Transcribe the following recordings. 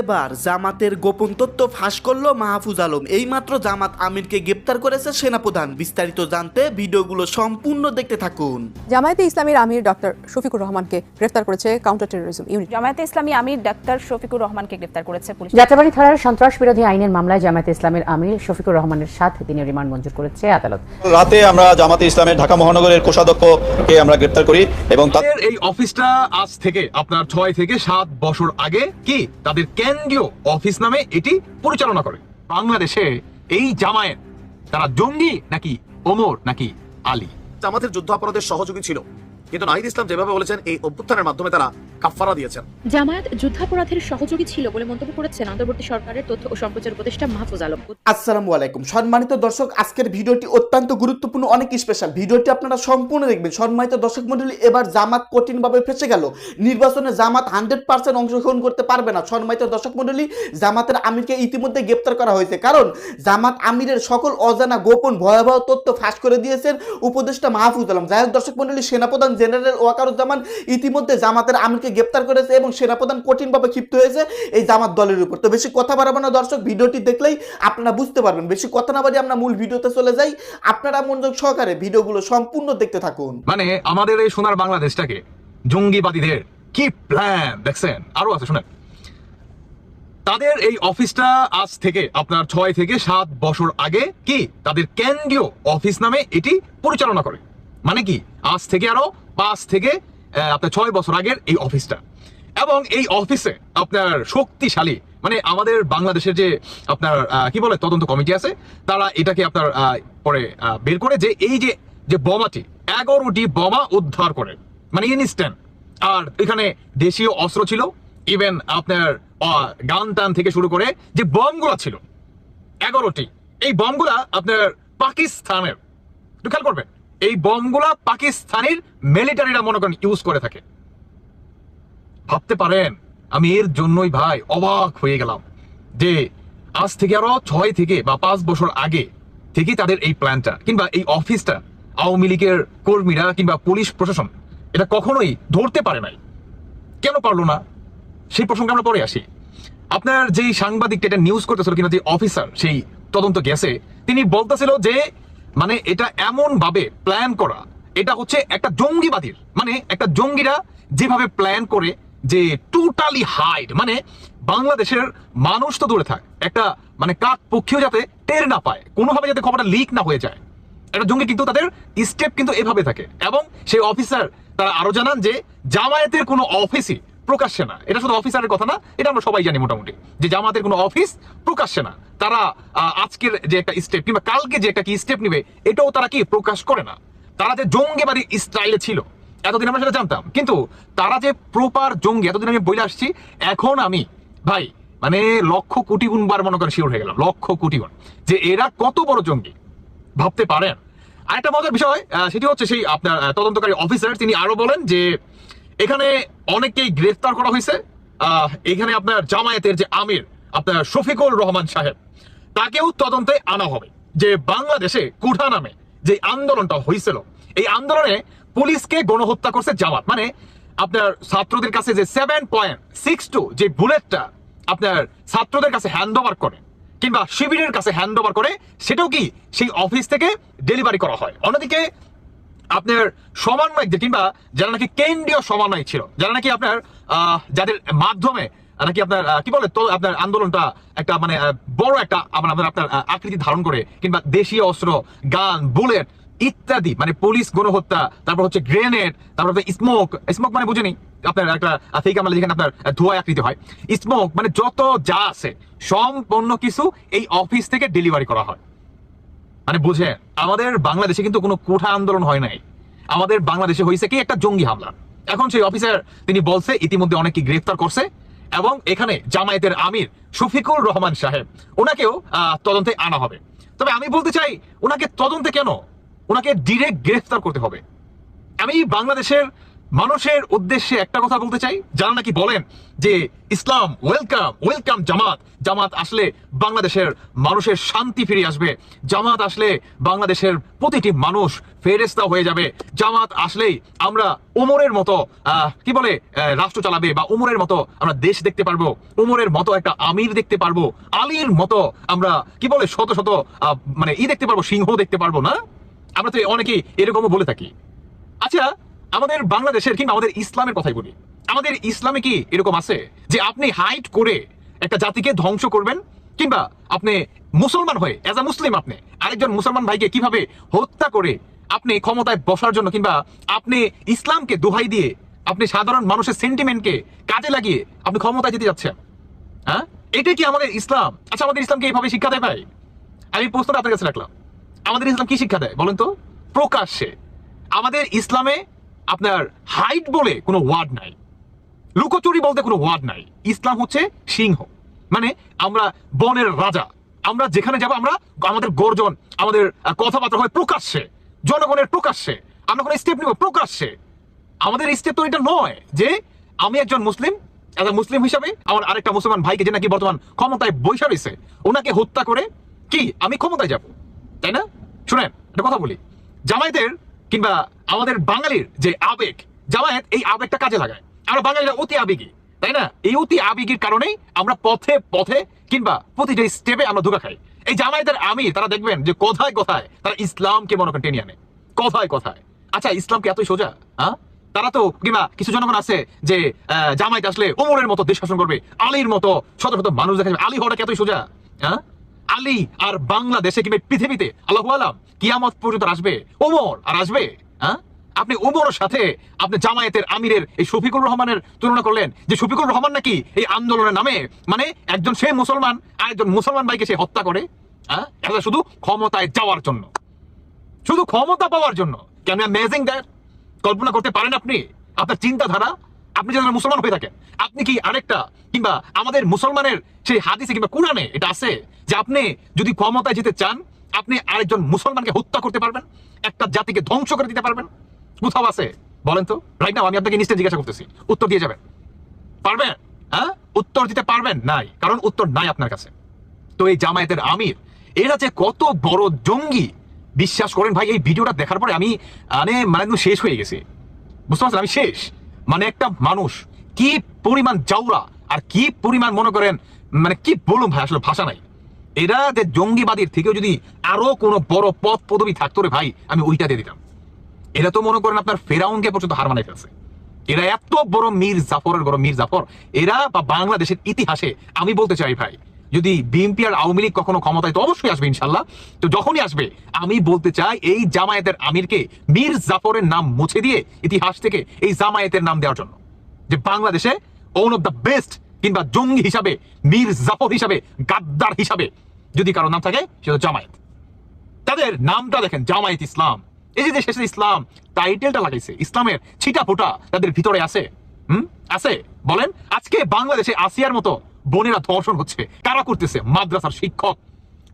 এবার জামাতের গোপন তথ্য ফাঁস করল মাহফুজ আলম। এইমাত্র জামাত আমিরকে গ্রেপ্তার করেছে সেনাপ্রধান। বিস্তারিত জানতে ভিডিওগুলো সম্পূর্ণ দেখতে থাকুন। জামায়াতে ইসলামীর আমির ডক্টর শফিকুর রহমানকে গ্রেফতার করেছে কাউন্টার টেরোরিজম ইউনিট। জামায়াতে ইসলামী আমির ডাক্তার শফিকুর রহমানকে গ্রেফতার করেছে পুলিশ। যাত্রাবাড়ি থানার সন্ত্রাস বিরোধী আইনের মামলায় জামায়াতে ইসলামের আমির শফিকুর রহমানের সাথে তিনি রিমান্ড মঞ্জুর করেছে আদালত। রাতে আমরা জামাতে ইসলামের ঢাকা মহানগরের কোষাধ্যক্ষকে আমরা গ্রেপ্তার করি এবং এই অফিসটা আজ থেকে আপনার ছয় থেকে সাত বছর আগে কি তাদের কেন্দ্রীয় অফিস নামে এটি পরিচালনা করে। বাংলাদেশে এই জামায়াত তারা জঙ্গি নাকি ওমর নাকি আলী? জামাতের যুদ্ধাপরাধের সহযোগী ছিল। কিন্তু নাহিদ ইসলাম যেভাবে বলেছেন এই অভ্যুত্থানের মাধ্যমে তারা কাফফারা দিয়েছেন। জামায়াত যুদ্ধাপরাধের সহযোগী ছিল বলে মন্তব্য করেছেন অন্তর্বর্তী সরকারের তথ্য ও সম্প্রচার উপদেষ্টা মাহফুজ আলম। আসসালামু আলাইকুম। সম্মানিত দর্শক আজকের ভিডিওটি অত্যন্ত গুরুত্বপূর্ণ অনেক স্পেশাল ভিডিওটি আপনারা সম্পূর্ণ দেখবেন। সম্মানিত দর্শক মন্ডলী এবার জামাত কঠিনভাবে ফেসে গেল। নির্বাচনে জামাত হান্ড্রেড পার্সেন্ট অংশগ্রহণ করতে পারবে না। সম্মানিত দর্শক মন্ডলী জামাতের আমিরকে ইতিমধ্যে গ্রেপ্তার করা হয়েছে। কারণ জামাত আমিরের সকল অজানা গোপন ভয়াবহ তথ্য ফাঁস করে দিয়েছেন উপদেষ্টা মাহফুজ আলম। যাই হোক দর্শক মন্ডলী সেনাপ্রধান জেনারেল ওয়াকারুজ্জামান ইতিমধ্যে জামাতের আমিরকে গ্রেপ্তার করেছে এবং সেনাপ্রধান কঠিনভাবে ক্ষিপ্ত হয়েছে এই জামাত দলের উপর। তো বেশি কথা বাড়াবো না দর্শক, ভিডিওটি দেখলেই আপনারা বুঝতে পারবেন। বেশি কথা না বাড়িয়ে আমরা মূল ভিডিওতে চলে যাই। আপনারা মনোযোগ সহকারে ভিডিওগুলো সম্পূর্ণ দেখতে থাকুন। মানে আমাদের এই সোনার বাংলাদেশটাকে জঙ্গিবাদীদের কি প্ল্যান দেখছেন? আরও আছে, শুনেন। তাদের এই অফিসটা আজ থেকে, আপনার ছয় থেকে সাত বছর আগে কি? তাদের কেন্দ্রীয় অফিস নামে এটি পরিচালনা করে। মানে কি? আজ থেকে আরও পাঁচ থেকে আপনার ছয় বছর আগের এই অফিসটা এবং এই অফিসে আপনার শক্তিশালী মানে আমাদের বাংলাদেশের যে আপনার কি বলে, তদন্ত কমিটি আছে, তারা এটাকে আপনার পরে বের করে যে এই যে যে বোমাটি, এগারোটি বোমা উদ্ধার করে মানে ইনস্ট্যান্ট আর এখানে দেশীয় অস্ত্র ছিল ইভেন আপনার গান টান থেকে শুরু করে যে বমগুলা ছিল, এগারোটি। এই বমগুলা আপনার পাকিস্তানের, একটু খেয়াল করবেন এই বমগুলা পাকিস্তানের মিলিটারিরা মনে করেন ইউজ করে থাকে। ভাবতে পারেন, আমি এর জন্যই ভাই অবাক হয়ে গেলাম যে আজ থেকে আরও ছয় থেকে বা পাঁচ বছর আগে থেকে তাদের এই প্ল্যানটা কিংবা এই অফিসটা আওয়ামী লীগের কর্মীরা কিংবা পুলিশ প্রশাসন এটা কখনোই ধরতে পারে নাই। কেন পারল না? সেই প্রসঙ্গে আমরা পরে আসি। আপনার যেই সাংবাদিকটা এটা নিউজ করতেছিল কিনা, যে অফিসার সেই তদন্ত গেছে, তিনি বলতেছিল যে মানে এটা এমন ভাবে প্ল্যান করা, এটা হচ্ছে একটা জঙ্গিবাদীর মানে একটা জঙ্গিরা যেভাবে প্ল্যান করে যে টোটালি হাইড মানে বাংলাদেশের মানুষ তো দূরে থাক, একটা মানে কাক পক্ষীও যাতে টের না পায়, কোনোভাবে যাতে খবরটা লিক না হয়ে যায়। একটা জঙ্গি কিন্তু তাদের স্টেপ কিন্তু এভাবে থাকে এবং সেই অফিসার তারা আরও জানান যে জামায়াতের কোনো অফিসই প্রকাশ্যে না। এটা শুধু অফিসারের কথা না, এটা আমরা সবাই জানি মোটামুটি। যে জামাতের কোনো অফিস প্রকাশ্যে না। তারা আজকের যে একটা স্টেপ কিংবা কালকে যে একটা কি স্টেপ নিবে, এটাও তারা কি প্রকাশ করে না? তারা যে জঙ্গিবাদী স্টাইলে ছিল, এতদিন আমরা সেটা জানতাম। কিন্তু তারা যে প্রপার জঙ্গি, এতদিন আমি বলে আসছি, এখন আমি, ভাই মানে লক্ষ কোটি গুণবার মনে করেন শিওর হয়ে গেলাম, লক্ষ কোটি গুণ। যে এরা কত বড় জঙ্গি, ভাবতে পারেন? আরেকটা মজার বিষয় সেটি হচ্ছে সেই আপনার তদন্তকারী অফিসার তিনি আরও বলেন যে এখানে অনেককেই গ্রেফতার করা হয়েছে। এখানে আপনার জামায়াতের যে আমির, আপনার শফিকুল রহমান সাহেব, তাকেও তদন্তে আনা হবে। যে বাংলাদেশে কুঠা নামে যে আন্দোলনটা হয়েছিল, এই আন্দোলনে পুলিশকে গণহত্যা করছে জামাত। মানে আপনার ছাত্রদের কাছে যে সেভেন পয়েন্ট সিক্স টু যে বুলেটটা আপনার ছাত্রদের কাছে হ্যান্ড ওভার করে, কিংবা শিবিরের কাছে হ্যান্ড ওভার করে, সেটাও কি সেই অফিস থেকে ডেলিভারি করা হয়? অন্যদিকে আপনার সমন্বয়ক যে, কিংবা যারা নাকি কেন্দ্রীয় সমন্বয় ছিল, যারা নাকি আপনার যাদের মাধ্যমে নাকি আপনার কি বলে, তো আপনার আন্দোলনটা একটা মানে বড় একটা আপনার আপনার আকৃতি ধারণ করে, কিংবা দেশীয় অস্ত্র, গান, বুলেট ইত্যাদি মানে পুলিশ গণহত্যা, তারপর হচ্ছে গ্রেনেড, তারপর হচ্ছে স্মোক স্মোক মানে বুঝেনি, আপনার একটা ফেক আমলা যেখানে আপনার ধোঁয়া আকৃতি হয়। স্মোক মানে যত যা আছে, সম্পূর্ণ কিছু এই অফিস থেকে ডেলিভারি করা হয়। মানে বুঝেন আমাদের বাংলাদেশে কিন্তু কোনো কোঠা আন্দোলন হয় নাই। আমাদের বাংলাদেশে হয়েছে কি একটা জঙ্গি হামলা। এখন সেই অফিসার, তিনি বলছে, ইতিমধ্যে অনেকে গ্রেফতার করছে এবং এখানে জামায়াতের আমির শফিকুর রহমান সাহেব, ওনাকেও তদন্তে আনা হবে। তবে আমি বলতে চাই, ওনাকে তদন্তে কেন? ওনাকে ডিরেক্ট গ্রেফতার করতে হবে। আমি বাংলাদেশের মানুষের উদ্দেশ্যে একটা কথা বলতে চাই। যারা নাকি বলেন যে, ইসলাম ওয়েলকাম ওয়েলকাম জামাত। জামাত আসলে বাংলাদেশের মানুষের শান্তি ফিরে আসবে। জামাত আসলে বাংলাদেশের প্রতিটি মানুষ ফেরেস্তা হয়ে যাবে। জামাত আসলেই আমরা ওমরের মতো কি বলে রাষ্ট্র চালাবে বা ওমরের মতো আমরা দেশ দেখতে পারব ওমরের মতো একটা আমির দেখতে পারব, আলীর মতো আমরা, কি বলে, শত শত মানে ই দেখতে পারব, সিংহ দেখতে পারব, না? আমরা তো অনেকেই এরকমও বলে থাকি। আচ্ছা আমাদের বাংলাদেশের কিংবা আমাদের ইসলামের কথাই বলি। আমাদের ইসলামে কি এরকম আছে যে আপনি হাইট করে একটা জাতিকে ধ্বংস করবেন কিংবা আপনি মুসলমান হয়ে অ্যাজ আ মুসলিম আপনি, আরেকজন মুসলমান ভাইকে কীভাবে হত্যা করে আপনি ক্ষমতায় বসার জন্য কিংবা আপনি ইসলামকে দোহাই দিয়ে আপনি সাধারণ মানুষের সেন্টিমেন্টকে কাজে লাগিয়ে আপনি ক্ষমতায় যেতে যাচ্ছেন। হ্যাঁ? এটাই কি আমাদের ইসলাম? আচ্ছা আমাদের ইসলামকে এইভাবে শিক্ষা দেয় ভাই? আমি প্রশ্নটা আপনার কাছে রাখলাম। আমাদের ইসলাম কি শিক্ষা দেয় বলেন তো? প্রকাশ্যে। আমাদের ইসলামে আপনার হাইট বলে কোনো ওয়ার্ড নাই। লুকোচুরি বলতে কোনো ওয়ার্ড নাই। ইসলাম হচ্ছে সিংহ। মানে আমরা বনের রাজা। আমরা যেখানে যাব, আমরা আমাদের গর্জন, আমাদের কথাবার্তা হয় প্রকাশ্যে। জনগণের প্রকাশ্যে। আমরা কোনো স্টেপ নিব, প্রকাশ্যে। আমাদের স্টেপ তো এটা নয় যে আমি একজন মুসলিম একটা মুসলিম হিসাবে আমার আরেকটা মুসলমান ভাইকে যে নাকি বর্তমান ক্ষমতায় বৈশা রয়েছে, ওনাকে হত্যা করে কি? আমি ক্ষমতায় যাব। তাই না? শুনেন, একটা কথা বলি। জামায়াতের কিংবা আমাদের বাঙালির যে আবেগ, জামায়াত এই আবেগটা কাজে লাগায়। আমরা বাঙালিরা অতি আবেগী, তাই না? এই অতি আবেগীর কারণেই আমরা পথে পথে কিংবা প্রতিটা স্টেপে আমরা ধোকা খাই। এই জামায়াতের আমি, তারা দেখবেন যে কথায় কথায় তারা ইসলামকে মনে করেন টেনে আনে। কথায় কথায়? আচ্ছা ইসলামকে এতই সোজা? হ্যাঁ তারা তো কিংবা কিছু জনগণ আছে যে জামায়াত আসলে ওমরের মতো দেশ শাসন করবে, আলীর মতো শত শত মানুষ দেখা যাবে আলী হওয়াটা এতই সোজা? হ্যাঁ আলী আর বাংলাদেশে কিংবা পৃথিবীতে, আল্লাহ আলাম, কিয়ামত পর্যন্ত আসবে? ওমর আর আসবে? হ্যাঁ? আপনি ওমরের সাথে আপনি জামায়াতের আমিরের এই শফিকুর রহমানের তুলনা করলেন যে শফিকুর রহমান নাকি এই আন্দোলনের নামে মানে একজন সে মুসলমান আর একজন মুসলমান ভাইকে সে হত্যা করে হ্যাঁ? শুধু ক্ষমতায় যাওয়ার জন্য। শুধু ক্ষমতা পাওয়ার জন্য। কেন অ্যামেজিং দ্যাট কল্পনা করতে পারেন আপনি? আপনার চিন্তাধারা আপনি যদি মুসলমান হয়ে থাকেন, আপনি কি আরেকটা কিংবা আমাদের মুসলমানের সেই হাদিসে কিংবা কোরআনে এটা আছে যে আপনি যদি ক্ষমতায় যেতে চান, আপনি আরেকজন মুসলমানকে হত্যা করতে পারবেন, একটা জাতিকে ধ্বংস করে দিতে পারবেন। কোথাও আছে? বলেন তো। রাইট নাও আমি আপনাকে নিশ্চয় জিজ্ঞাসা করতেছি। উত্তর দিয়ে যাবেন। পারবেন? হ্যাঁ? উত্তর দিতে পারবেন? নাই। কারণ উত্তর নাই আপনার কাছে। তো এই জামায়াতের আমির, এরা যে কত বড় জঙ্গি। বিশ্বাস করেন ভাই, এই ভিডিওটা দেখার পরে আমি মানে মানে শেষ হয়ে গেছি। বুঝতে পারছেন? আমি শেষ। মানে একটা মানুষ। কি পরিমাণ জাউরা আর কি পরিমাণ মনে করেন মানে কি বলুন ভাই, আসলে ভাষা নাই। এরা যে জঙ্গিবাদীর থেকেও যদি আরও কোনো বড় পদ পদবি থাকতো রে ভাই, আমি ওইটা দিয়ে দিতাম। এরা তো মনে করেন আপনার ফেরাউনকে পর্যন্ত হার মানাই ফেলছে। এরা এত বড় মীর জাফরের বড় মীর জাফর। এরা বা বাংলাদেশের ইতিহাসে, আমি বলতে চাই ভাই যদি বিএনপি আর আওয়ামী লীগ কখনো ক্ষমতায়, তো অবশ্যই আসবে ইনশাল্লাহ। তো যখনই আসবে, আমি বলতে চাই, এই জামায়াতের আমিরকে মীর জাফরের নাম মুছে দিয়ে ইতিহাস থেকে এই জামায়াতের নাম দেওয়ার জন্য। যে বাংলাদেশে ওন অফ দ্য বেস্ট কিংবা জঙ্গি হিসাবে, মীর জাফর হিসাবে, গাদ্দার হিসাবে যদি কারও নাম থাকে, সেটা জামায়াত। তাদের নামটা দেখেন, জামায়াত ইসলাম। এই যে শেষে ইসলাম টাইটেলটা লাগাইছে, ইসলামের ছিটা ফোটা তাদের ভিতরে আছে। হুম? আছে? বলেন, আজকে বাংলাদেশে আসিয়ার মতো বোনেরা ধর্ষণ হচ্ছে। কারা করতেছে? মাদ্রাসার শিক্ষক।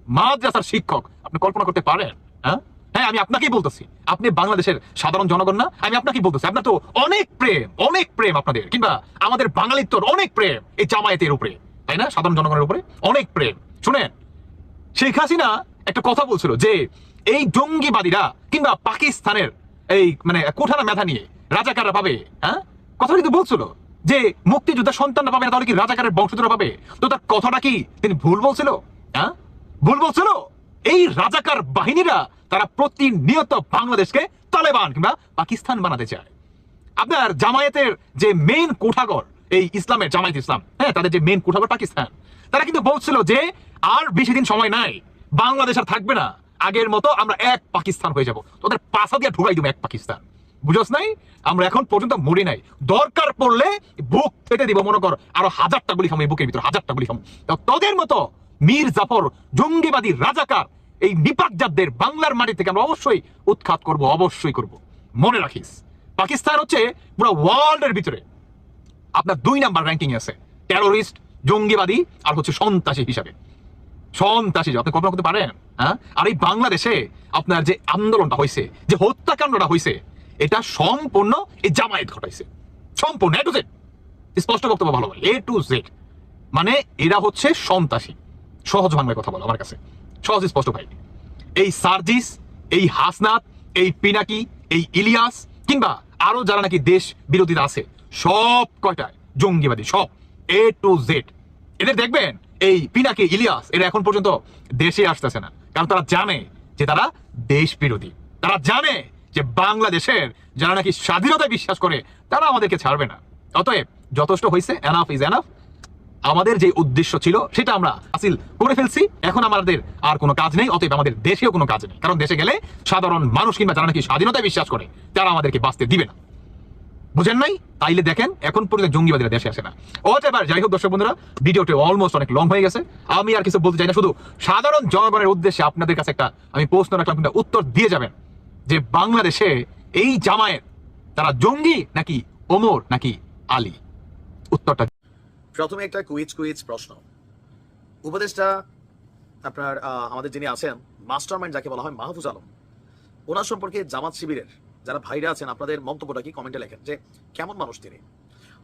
মাদ্রাসার শিক্ষক। আপনি কল্পনা করতে পারেন হ্যাঁ? হ্যাঁ আমি আপনাকেই বলতেছি। আপনি বাংলাদেশের সাধারণ জনগণ না, আমি আপনাকেই বলতেছি। আপনার তো অনেক প্রেম অনেক প্রেম আপনাদের। কিংবা আমাদের বাঙালিত্বর অনেক প্রেম এই জামায়াতের উপরে, তাই না? সাধারণ জনগণের উপরে অনেক প্রেম। শুনেন, শেখ হাসিনা একটা কথা বলছিল যে এই জঙ্গিবাদীরা কিংবা পাকিস্তানের এই মানে কোঠানা মেধা নিয়ে রাজাকাররা পাবে হ্যাঁ? কথা কিন্তু বলছিল। যে মুক্তিযোদ্ধা সন্তানরা পাবে না, তাহলে কি রাজাকারের বংশধরা পাবে? তো তার কথাটা কি তিনি ভুল বলছিল? হ্যাঁ? ভুল বলছিল? এই রাজাকার বাহিনীরা, তারা প্রতিনিয়ত বাংলাদেশকে তালেবান কিংবা পাকিস্তান বানাতে চায়। আপনার জামায়াতের যে মেইন কোঠাগর, এই ইসলামের জামায়াত ইসলাম হ্যাঁ তাদের যে মেইন কোঠাগর পাকিস্তান, তারা কিন্তু বলছিল যে আর বেশি দিন সময় নাই, বাংলাদেশ আর থাকবে না, আগের মতো আমরা এক পাকিস্তান হয়ে যাব। তোদের পাশা দিয়ে ঢুকাই দেবো এক পাকিস্তান। বুঝোস নাই? আমরা এখন পর্যন্ত মরি নাই। দরকার পড়লে বুক ফেটে দিব, মনে কর, আরও হাজারটা গুলি খাম বুকের ভিতর, হাজারটা গুলি খাম। তোদের মতো মীর জাফর, জঙ্গিবাদী রাজাকার, এই নিপাকজাতদের বাংলার মাটি থেকে আমরা অবশ্যই উৎখাত করব, অবশ্যই করব। মনে রাখিস, পাকিস্তান হচ্ছে পুরো ওয়ার্ল্ডের ভিতরে। আপনার দুই নাম্বার র্যাঙ্কিং আছে টেরোরিস্ট জঙ্গিবাদী, আর হচ্ছে সন্ত্রাসী হিসাবে। সন্ত্রাসী আপনি কল্পনা করতে পারেন হ্যাঁ? আর এই বাংলাদেশে আপনার যে আন্দোলনটা হয়েছে যে হত্যাকাণ্ডটা হয়েছে এটা সম্পূর্ণ এই জামায়াত ঘটাইছে। সম্পূর্ণ এ টু জেড স্পষ্ট বক্তব্য ভালো এ টু জেড মানে এরা হচ্ছে সন্ত্রাসী। সহজ বাংলায় কথা বলো আমার কাছে। সহজ, স্পষ্ট ভাই। এই সার্জিস, এই হাসনাত, এই পিনাকি, এই ইলিয়াস, কিংবা আরও যারা নাকি দেশ বিরোধীরা আছে, সব কয়টায় জঙ্গিবাদী, সব। এ টু জেড এদের দেখবেন, এই পিনাকি, ইলিয়াস, এরা এখন পর্যন্ত দেশে আসতেছে না। কারণ তারা জানে যে তারা দেশ বিরোধী। তারা জানে যে বাংলাদেশের যারা নাকি স্বাধীনতায় বিশ্বাস করে, তারা আমাদেরকে ছাড়বে না। অতএব যথেষ্ট হয়েছে এনাফ ইজ এনাফ আমাদের যে উদ্দেশ্য ছিল, সেটা আমরা হাসিল করে ফেলছি। এখন আমাদের আর কোনো কাজ নেই, অতএব আমাদের দেশেও কোনো কাজ নেই। কারণ দেশে গেলে সাধারণ মানুষ কিংবা যারা নাকি স্বাধীনতায় বিশ্বাস করে, তারা আমাদেরকে বাঁচতে দিবে না। বুঝেন নাই? তাইলে দেখেন, এখন পর্যন্ত জঙ্গিবাদীরা দেশে আসে না। ও এবার যাই হোক, দর্শক বন্ধুরা, ভিডিওটি অলমোস্ট অনেক লং হয়ে গেছে। আমি আর কিছু বলতে চাই না, শুধু সাধারণ জনগণের উদ্দেশ্যে আপনাদের কাছে একটা, আমি প্রশ্ন রাখলাম কিন্তু উত্তর দিয়ে যাবেন। যে বাংলাদেশে এই জামায়েত তারা জঙ্গি নাকি ওমর নাকি আলী? উত্তরটা প্রথমে একটা কুইজ কুইজ প্রশ্ন। উপদেশটা আপনার আমাদের যিনি আছেন মাস্টার মাইন্ড যাকে বলা হয় মাহফুজ আলম, ওনার সম্পর্কে জামাত শিবিরের যারা ভাইরা আছেন, আপনাদের মন্তব্যটা কি কমেন্টে লেখেন যে কেমন মানুষ তিনি?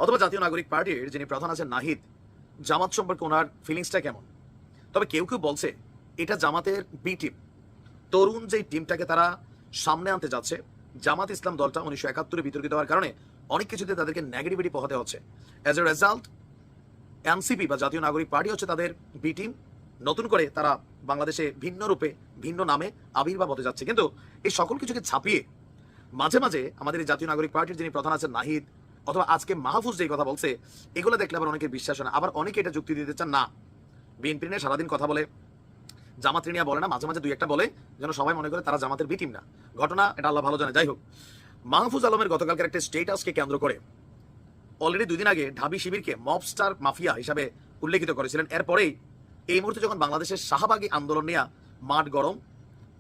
অথবা জাতীয় নাগরিক পার্টির যিনি প্রধান আছেন নাহিদ, জামাত সম্পর্কে ওনার ফিলিংসটা কেমন? তবে কেউ কেউ বলছে, এটা জামাতের বি টিম তরুণ যে টিমটাকে তারা সামনে আনতে যাচ্ছে। জামাত ইসলাম দলটা উনিশশো একাত্তরে বিতর্কিত হওয়ার কারণে অনেক কিছুতে তাদেরকে নেগেটিভিটি পোহাতে হচ্ছে। অ্যাজ এ রেজাল্ট এনসিপি বা জাতীয় নাগরিক পার্টি হচ্ছে তাদের বি টিম নতুন করে তারা বাংলাদেশে ভিন্ন রূপে, ভিন্ন নামে আবির্ভাব হতে যাচ্ছে। কিন্তু এই সকল কিছুকে ছাপিয়ে মাঝে মাঝে আমাদের এই জাতীয় নাগরিক পার্টির যিনি প্রধান আছেন নাহিদ অথবা আজকে মাহফুজ যে কথা বলছে, এগুলো দেখলে আবার অনেকের বিশ্বাস হয় না। আবার অনেকে এটা যুক্তি দিতে চান, না, বিএনপি নিয়ে সারাদিন কথা বলে জামাত নিয়ে বলে না, মাঝে মাঝে দুই একটা বলে, যেন সবাই মনে করে তারা জামাতের বিটিম না। ঘটনা এটা আল্লাহ ভালো জানে। যাই হোক, মাহফুজ আলমের গতকালকের একটা স্টেটাসকে কেন্দ্র করে অলরেডি দুদিন আগে ঢাবি শিবিরকে মবস্টার মাফিয়া হিসাবে উল্লেখিত করেছিলেন। এরপরেই এই মুহূর্তে যখন বাংলাদেশের শাহবাগী আন্দোলন নিয়ে মাঠ গরম,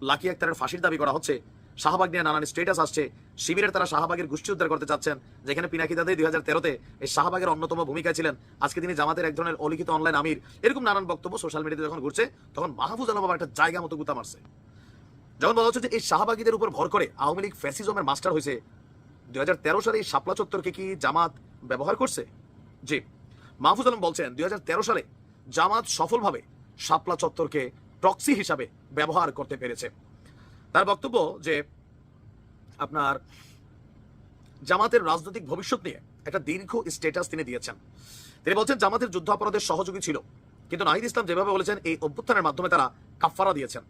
লাকি আক্তারের ফাঁসির দাবি করা হচ্ছে শাহবাগ নিয়ে নানান স্টেটাস আসছে। শিবিরের তারা শাহবাগের গোষ্ঠী উদ্ধার করতে চাচ্ছেন, যেখানে পিনাকি দাদে দুই হাজার তেরোতে এই শাহবাগের অন্যতম ভূমিকা ছিলেন। আজকে তিনি জামাতের এক ধরনের অলিখিত অনলাইন আমির। এরকম নানান বক্তব্য সোশ্যাল মিডিয়াতে যখন ঘুরছে, তখন মাহফুজ আলম আবার একটা জায়গা মতো গুতা মারছে। যেমন বলা হচ্ছে যে এই শাহবাগীদের উপর ভর করে আওয়ামী লীগ ফ্যাসিজমের মাস্টার হয়েছে, দুই হাজার তেরো সালে এই শাপলা চত্বরকে কি জামাত ব্যবহার করছে? জি। মাহফুজ আলম বলছেন, দুই হাজার তেরো সালে জামাত সফলভাবে শাপলা চত্বরকে প্রক্সি হিসাবে ব্যবহার করতে পেরেছে। তার বক্তব্য যে আপনার জামাতের রাজনৈতিক ভবিষ্যৎ নিয়ে একটা দীর্ঘ স্ট্যাটাস তিনি দিয়েছেন। তিনি বলছেন, জামাতের যুদ্ধাপরাধের সহযোগী ছিল, কিন্তু নাহিদ ইসলাম যেভাবে বলেছেন, এই অভ্যুত্থানের মাধ্যমে তারা কাফফারা দিয়েছেন।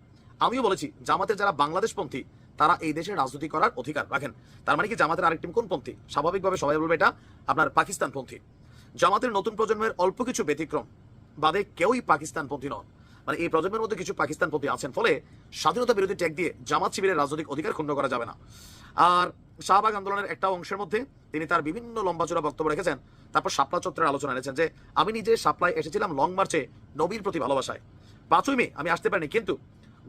আমিও বলেছি, জামাতের যারা বাংলাদেশপন্থী, তারা এই দেশে রাজনীতি করার অধিকার রাখেন। তার মানে কি, জামাতের আরেকটি কোন পন্থী? স্বাভাবিকভাবে সবাই বলবে এটা আপনার পাকিস্তানপন্থী। জামাতের নতুন প্রজন্মের অল্প কিছু ব্যতিক্রম, বাদে কেউই পাকিস্তানপন্থী নন। মানে এই প্রজন্মের মধ্যে কিছু পাকিস্তান পাকিস্তানপন্থী আছেন, ফলে স্বাধীনতা বিরোধী ট্যাগ দিয়ে জামাত শিবিরের রাজনৈতিক অধিকার ক্ষুণ্ণ করা যাবে না। আর শাহবাগ আন্দোলনের একটা অংশের মধ্যে তিনি তার বিভিন্ন লম্বাচূড়া বক্তব্য রেখেছেন, তারপর শাপলা চত্বরের আলোচনা এনেছেন যে, আমি নিজে শাপলায় এসেছিলাম লং মার্চে নবীর প্রতি ভালোবাসায়। পাঁচই মে, আমি আসতে পারিনি, কিন্তু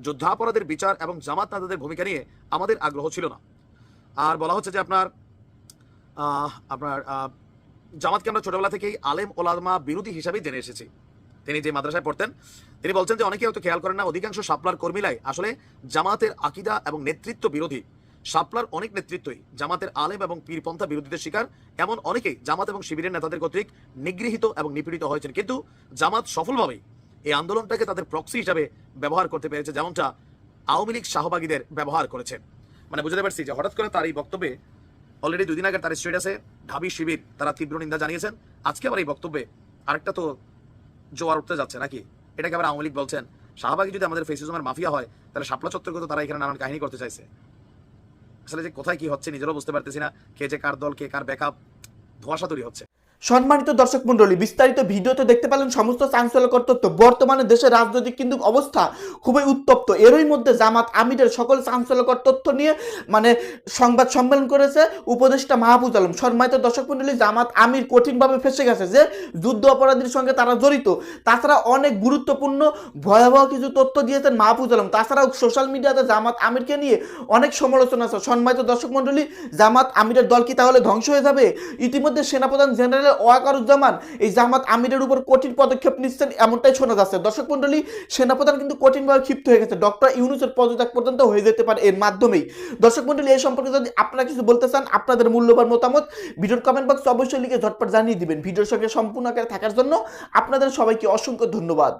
যুদ্ধাপরাধের বিচার এবং জামাত নেতাদের ভূমিকা নিয়ে আমাদের আগ্রহ ছিল না। আর বলা হচ্ছে যে আপনার আপনার জামাতকে আমরা ছোটবেলা থেকেই আলেম ওলামা বিরোধী হিসাবেই জেনে এসেছি। তিনি যে মাদ্রাসায় পড়তেন, তিনি বলছেন যে অনেকে হয়তো খেয়াল করেন না, অধিকাংশ সাপলার কর্মীরাই আসলে জামাতের আকিদা এবং নেতৃত্ব বিরোধী। সাপলার অনেক নেতৃত্বই জামাতের আলেম এবং পীরপন্থা বিরোধীদের শিকার। এমন অনেকেই জামাত এবং শিবিরের নেতাদের কর্তৃক নিগৃহীত এবং নিপীড়িত হয়েছেন। কিন্তু জামাত সফলভাবেই এই আন্দোলনটাকে তাদের প্রক্সি হিসাবে ব্যবহার করতে পেরেছে, যেমনটা আওয়ামী লীগ শাহবাগীদের ব্যবহার করেছে মানে বুঝতে পারছি যে হঠাৎ করে তার এই বক্তব্যে অলরেডি দুদিন আগে তার স্টেটাসে ঢাবি শিবির তারা তীব্র নিন্দা জানিয়েছেন। আজকে আবার এই বক্তব্যে আরেকটা তো জোয়ার উঠতে যাচ্ছে, নাকি? এটাকে আবার আওয়ামী লীগ বলছেন। শাহবাগে যদি আমাদের ফেসিজমের মাফিয়া হয়, তাহলে শাপলা চত্বর তো তারা এখানে নানান কাহিনী করতে চাইছে। আসলে যে কোথায় কি হচ্ছে নিজেরও বুঝতে পারতেছি না, কে যে কার দল, কে কার ব্যাকআপ ধোয়াশা তৈরি হচ্ছে। সম্মানিত দর্শক মন্ডলী বিস্তারিত ভিডিওতে দেখতে পেলেন সমস্ত চাঞ্চল্যকর তথ্য। বর্তমানে দেশের রাজনৈতিক কিন্তু অবস্থা খুবই উত্তপ্ত। এরই মধ্যে জামাত আমিরের সকল চাঞ্চল্যকর তথ্য নিয়ে মানে সংবাদ সম্মেলন করেছে উপদেষ্টা মাহফুজ আলম। সম্মানিত দর্শক মন্ডলী জামাত আমির কঠিনভাবে ফেসে গেছে যে যুদ্ধ অপরাধীর সঙ্গে তারা জড়িত। তাছাড়া অনেক গুরুত্বপূর্ণ, ভয়াবহ কিছু তথ্য দিয়েছেন মাহফুজ আলম। তাছাড়াও সোশ্যাল মিডিয়াতে জামাত আমিরকে নিয়ে অনেক সমালোচনা আছে। সম্মানিত দর্শক মন্ডলী জামাত আমিরের দল কি তাহলে ধ্বংস হয়ে যাবে? ইতিমধ্যে সেনাপ্রধান জেনারেল ওয়াকারুজ্জামান, এই জামাত আমিরের উপর কঠিন পদক্ষেপ নিচ্ছেন এমনটাই শোনা যাচ্ছে। দর্শক মন্ডলী সেনাপ্রধান কিন্তু কঠিনভাবে ক্ষিপ্ত হয়ে গেছে। ডক্টর ইউনুসের পদত্যাগ পর্যন্ত হয়ে যেতে পারে এর মাধ্যমেই। দর্শক মন্ডলী এই সম্পর্কে যদি আপনারা কিছু বলতে চান, আপনাদের মূল্যবান মতামত ভিডিওর কমেন্ট বক্স অবশ্যই লিখে ঝটপট জানিয়ে দিবেন। ভিডিওর সঙ্গে সম্পূর্ণ আকারে থাকার জন্য আপনাদের সবাইকে অসংখ্য ধন্যবাদ।